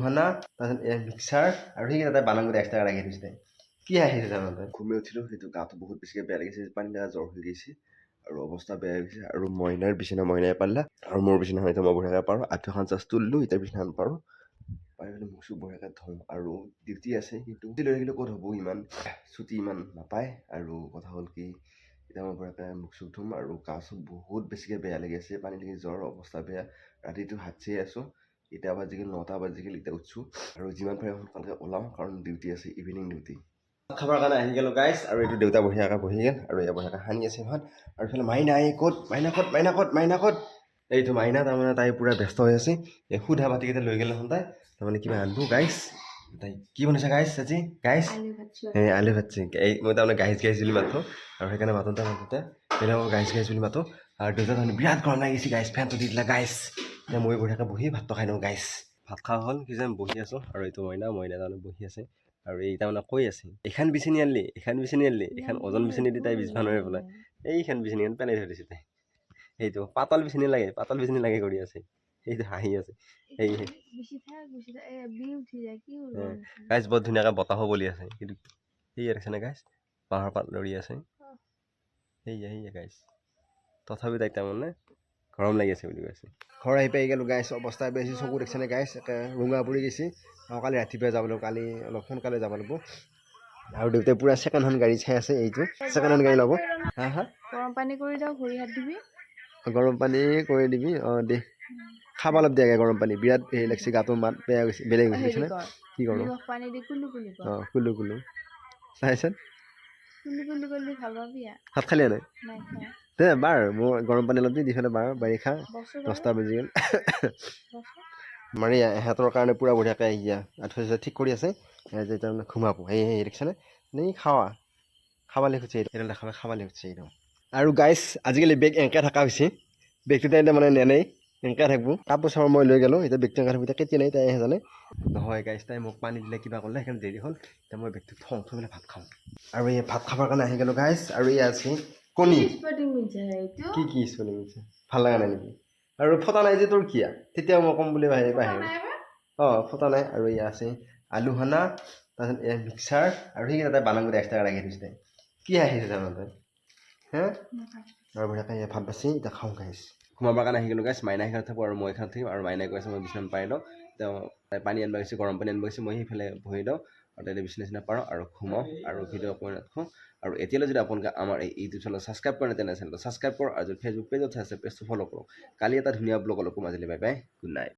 আলুসনা তাৰপিছত মিক্সাৰ আৰু সেইকেইটা তাই বানানগুটি এক্সট্ৰাকৈ ৰাখি থৈছে কি আহিছে তাৰমানে ঘুমি উঠিলোঁ, সেইটো গাটো বহুত বেছিকৈ বেয়া লাগিছে পানী লগা জ্বৰ হৈ গৈছে, আৰু অৱস্থা বেয়া হৈ গৈছে, আৰু মইনাৰ বিচনা মইনাই পাৰিলা আৰু মোৰ বিচনাখন এতিয়া মই বঢ়িয়াকৈ পাৰোঁ আঠুখন জাষ্ট তুলিলোঁ এতিয়া বিচনাখন পাৰোঁ। পাৰি পেলাই মুখ চুখ বঢ়িয়াকৈ ধুওঁ আৰু ডিউটি আছে কিন্তু ডিউটি লৈ থাকিলে ক'ত হ'ব, ইমান ছুটি ইমান নাপায়, আৰু কথা হ'ল কি, এতিয়া মই বঢ়িয়াকৈ মুখ চুখ ধুম, আৰু গা চুখ বহুত বেছিকৈ বেয়া লাগি আছে, পানী লাগি জ্বৰ, অৱস্থা বেয়া, ৰাতিটো হাত চেই আছোঁ এতিয়া বাজিগ'ল নটা বাজিগ'ল এতিয়া উঠছোঁ। আৰু যিমান পাৰে সোনকালকৈ ওলাওঁ কাৰণ ডিউটি আছে ইভিনিং ডিউটি খাবৰ কাৰণে আহি গ'লোঁ গাইছ আৰু এইটো দেউতা বঢ়িয়াকৈ বহি গ'ল। আৰু এয়া বঢ়িয়াকৈ সানি আছে ভাত আৰু এইফালে মাইনা এই ক'ত? মাইনা ক'ত? মাইনা ক'ত? মাইনা ক'ত? এইটো মাইনা তাৰমানে তাই পূৰা ব্যস্ত হৈ আছে। এই সুধা বাতিকেইটা লৈ গ'লে তাই। তাৰমানে কিবা আনিলোঁ গাইছ তাই কি বনাইছে গাইছ আজি? গাইছ আলু ভাজি। মই তাৰমানে গাইজ গাইজ বুলি মাতোঁ। আৰু সেইকাৰণে মাতোঁতে মাতোঁতে। বেলেগক গাইজ গাইজ বুলি মাতোঁ। আৰু দেউতা তাৰমানে বিৰাট গৰম লাগিছে গাইজ ফেনটো দি দিলে গাইজ এতিয়া মই বঢ়িয়াকৈ বহি ভাতটো খাই দিওঁ গাইজ ভাত খোৱা হ'ল কি যেন বহি আছোঁ। আৰু এইটো মইনা মইনা তাৰমানে বহি আছে। আৰু এই তাৰমানে কৈ আছে এইখন বিচনি আনলি এইখন বিচনি আনলি এইখন ওজন বিচনি দি তাই বিচবা নোৱাৰে বোলে এইখন বিচনীখন পেলাই থৈ দিছে তাই। সেইটো পাতল বিচনি লাগে পাতল বিচনি লাগে কৰি আছে। সেইটো হাঁহি আছে। এই গাইজ বৰ ধুনীয়াকৈ বতাহো বলি আছে। কিন্তু সেয়া দেখিছেনে গাইজ বাঁহৰ পাত লৰি আছে। সেয়া সেয়া গাইজ তথাপি তাইক তাৰমানে গৰম লাগি আছে বুলি কৈছে। ঘৰ আহি পাই গ'লোঁ গাইছ অৱস্থা বেছি চকু দেখিছেনে গাইছ একে ৰঙা পৰি গৈছে। আৰু কালি ৰাতিপুৱাই যাব লাগিব কালি অলপ সোনকালে যাব লাগিব। আৰু দেউতাই পূৰা ছেকেণ্ড হেণ্ড গাড়ী চাই আছে এইটো। ছেকেণ্ড হেণ্ড গাড়ী ল'ব। হা হা? গৰম পানী কৰি দিয়ক ভৰি হাত ধুবি। গৰম পানী কৰি দিবি অঁ দে। খাব অলপ দিয়াকৈ গৰম পানী বিৰাট হেৰি লাগিছে গাটো মাত বেয়া গৈছে বেলেগ গৈছে বুজিছেনে? কি কৰোঁ পানী দি কুলু কুলু অঁ কুলু কুলু চাইছেন কুলু কুলু কৰিলে ভালো পাবি ভাত খালি নাই? দে বাৰ মোৰ গৰম পানী অলপ দি দি পেলাই বাৰ বাৰিষা দহটা বাজি গ'ল। বছৰ? মাৰি এহঁতৰ কাৰণে পূৰা বঢ়িয়াকৈ আহি যা আঠুৱা চাঠুৱা ঠিক কৰি আছে। যে তাৰমানে ঘুমাব। সেই সেই দেখিছেনে? নে খাৱা? খাবালে খুজিছে এইটো দেখাবা খাবালে খুজিছে এইটো আৰু গাইছ আজিকালি বেগ এনেকৈ থকা হৈছে। বেগটো তাই মানে নেনেই এনেকৈ থাকিব। কাপোৰ চাপোৰ মই লৈ গ'লোঁ এতিয়া বেগটো এনেকৈ থাকিব এতিয়া কেতিয়া নাই তাই জানে নহয় গাইছ তাই মোক পানী দিলে কিবা কৰিলে সেইকাৰণে দেৰি হ'ল। এতিয়া মই বেগটো থওঁ থৈ পেলাই ভাত খাওঁ। আৰু এই ভাত খাবৰ কাৰণে আহি গ'লোঁ গাইছ আৰু এই আছে এইটো? কি কি স্পেলিং আছে ভালো লগা নাই নেকি? আৰু ফটা নাই যে তোৰ কিয়া? তেতিয়াও মই ক'ম বুলি বাহিৰে বাহিৰে অঁ ফটা নাই। আৰু এয়া আছে আলু সনা তাৰপিছত এয়া মিক্সাৰ আৰু সেইকেইটা তাই বানানগুটি এক্সট্ৰাকৈ ৰাখি থৈছে তাই। কি আহিছে তাৰমানে তাই? হে? আৰু বঢ়িয়াকৈ এয়া ভাত বাচি এতিয়া খাওঁ গাইছ সোমাবৰ কাৰণে আহি গ'লোঁ গাইছ মাইনা এখানত থাকোঁ আৰু মই এখানত থাকিম আৰু মাইনাই কৈ আছে মই বিচনাত পাৰি লওঁ। তেওঁ তাই পানী আনিব গৈছে গৰম পানী আনিব গৈছে মই সেইফালে বহি লওঁ। বিচনা চিচনা পাৰোঁ আৰু ঘুমাওঁ আৰু ভিডিঅ' কৰি ৰাখোঁ। আৰু এতিয়ালৈ যদি আপোনালোকে আমাৰ এই ইউটিউব চেনেল ছাবস্ক্ৰাইব কৰে তেনে চেনেলটো ছাবস্ক্ৰাইব কৰক আৰু যদি ফেচবুক পেজত আছে পেজটো ফ'ল' কৰক। কালি এটা ধুনীয়া ব্লগ অলপো Majuli bye bye good night